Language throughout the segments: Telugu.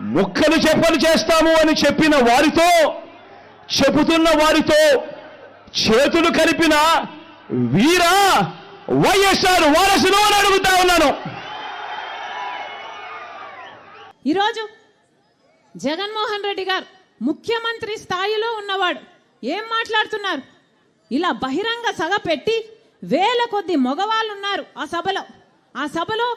ముక్కలు చెప్పలు చేస్తాము అని చెప్పిన వారితో చెబుతున్న వారితో చేతులు కలిపిన వీరా వైఎస్ఆర్ వారసును అని అడుగుతా ఉన్నాను. ఈరోజు జగన్మోహన్ రెడ్డి గారు ముఖ్యమంత్రి స్థాయిలో ఉన్నవాడు. ఏం మాట్లాడుతున్నారు? ఇలా బహిరంగ సభ పెట్టి వేల కొద్ది మగవాళ్ళు ఉన్నారు ఆ సభలో. ఆ సభలో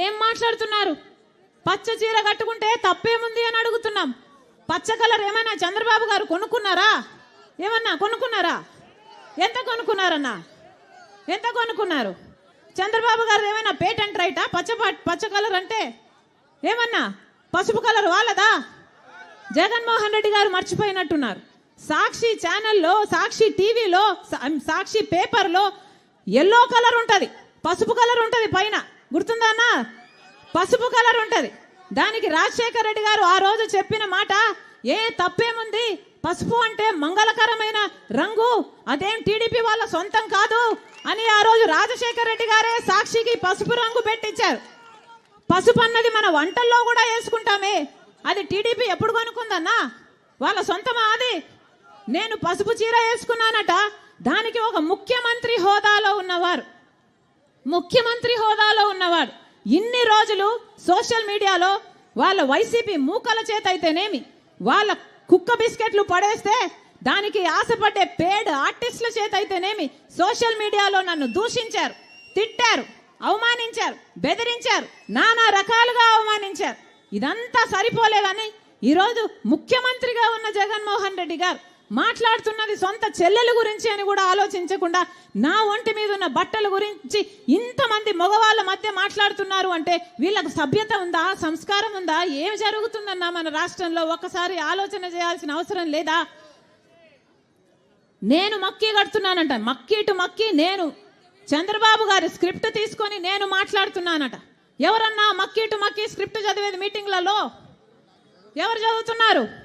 ఏం మాట్లాడుతున్నారు? పచ్చ చీర కట్టుకుంటే తప్పేముంది అని అడుగుతున్నాం. పచ్చ కలర్ ఏమైనా చంద్రబాబు గారు కొనుక్కున్నారా? ఏమన్నా కొనుక్కున్నారా? ఎంత కొనుక్కున్నారన్నా? ఎంత కొనుక్కున్నారు? చంద్రబాబు గారు ఏమైనా పేటెంట్ రైటా పచ్చ పచ్చ కలర్ అంటే ఏమన్నా? పసుపు కలర్ వాళ్ళదా? జగన్మోహన్ రెడ్డి గారు మర్చిపోయినట్టున్నారు. సాక్షి ఛానల్లో సాక్షి టీవీలో సాక్షి పేపర్లో ఎల్లో కలర్ ఉంటుంది. పసుపు కలర్ ఉంటుంది పైన. గుర్తుందానా పసుపు కలర్ ఉంటుంది. దానికి రాజశేఖర రెడ్డి గారు ఆ రోజు చెప్పిన మాట ఏ తప్పేముంది? పసుపు అంటే మంగళకరమైన రంగు అదేం టీడీపీ వాళ్ళ సొంతం కాదు అని ఆ రోజు రాజశేఖర రెడ్డి గారే సాక్షికి పసుపు రంగు పెట్టించారు. పసుపు అన్నది మన వంటల్లో కూడా వేసుకుంటామే. అది టీడీపీ ఎప్పుడు కొనుక్కుందన్నా వాళ్ళ సొంతమా అది నేను పసుపు చీర వేసుకున్నానట. దానికి ఒక ముఖ్యమంత్రి హోదాలో ఉన్నవారు. ముఖ్యమంత్రి హోదాలో ఉన్నవాడు. ఇన్ని రోజులు సోషల్ మీడియాలో వాళ్ళ వైసీపీ మూకల చేత అయితేనేమి వాళ్ళ కుక్క బిస్కెట్లు పడేస్తే దానికి ఆశపడ్డే పేడ్ ఆర్టిస్టుల చేత అయితేనేమి సోషల్ మీడియాలో నన్ను దూషించారు తిట్టారు అవమానించారు బెదిరించారు నానా రకాలుగా అవమానించారు. ఇదంతా సరిపోలేదని ఈరోజు ముఖ్యమంత్రిగా ఉన్న జగన్మోహన్ రెడ్డి గారు మాట్లాడుతున్నది సొంత చెల్లెల గురించి అని కూడా ఆలోచించకుండా నా ఒంటి మీద ఉన్న బట్టల గురించి ఇంతమంది మగవాళ్ళ మధ్య మాట్లాడుతున్నారు అంటే వీళ్ళకు సభ్యత ఉందా సంస్కారం ఉందా? ఏం జరుగుతుందన్నా మన రాష్ట్రంలో? ఒక్కసారి ఆలోచన చేయాల్సిన అవసరం లేదా? నేను మక్కి కడుతున్నానంట. మక్కీటు మక్కి నేను చంద్రబాబు గారి స్క్రిప్ట్ తీసుకొని నేను మాట్లాడుతున్నానట. ఎవరన్నా మక్కీటు మక్కి స్క్రిప్ట్ చదివేది మీటింగ్లలో? ఎవరు చదువుతున్నారు?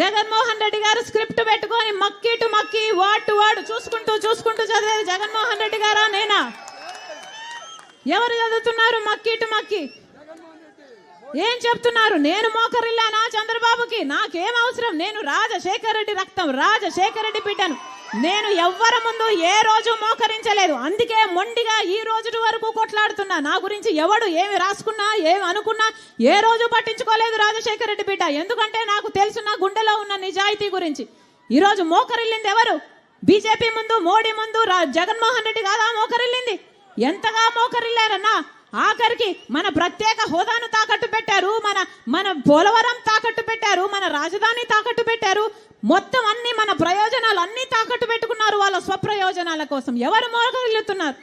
జగన్మోహన్ రెడ్డి గారు స్క్రిప్ట్ పెట్టుకొని మక్కిటు టు వాటు టు వాడు చూసుకుంటూ చూసుకుంటూ చదివేది జగన్మోహన్ రెడ్డి గారా నేనా? ఎవరు చదువుతున్నారు మక్కిటు టు ఏం చెప్తున్నారు? నేను మోకరిల్లానా చంద్రబాబుకి? నాకేం అవసరం? నేను రాజశేఖర రెడ్డి రక్తం రాజశేఖర రెడ్డి బిడ్డను. నేను ఎవ్వరి ముందు ఏ రోజు మోకరించలేదు. అందుకే మొండిగా ఈ రోజు వరకు కొట్లాడుతున్నా. నా గురించి ఎవడు ఏమి రాసుకున్నా ఏమి అనుకున్నా ఏ రోజు పట్టించుకోలేదు రాజశేఖర రెడ్డి బిడ్డ. ఎందుకంటే నాకు తెలుసు నా గుండెలో ఉన్న నిజాయితీ గురించి. ఈరోజు మోకరిల్లింది ఎవరు? బీజేపీ ముందు మోడీ ముందు రా- జగన్మోహన్ రెడ్డి కాదా మోకరిల్లింది? ఎంతగా మోకరిల్లారన్నా? ఆఖరికి మన ప్రత్యేక హోదాను తాకట్టు పెట్టారు మన మన పోలవరం తాకట్టు పెట్టారు మన రాజధాని తాకట్టు పెట్టారు. మొత్తం అన్ని మన ప్రయోజనాలు అన్ని తాకట్టు పెట్టుకున్నారు వాళ్ళ స్వప్రయోజనాల కోసం. ఎవరు మోకరిల్లుతున్నారు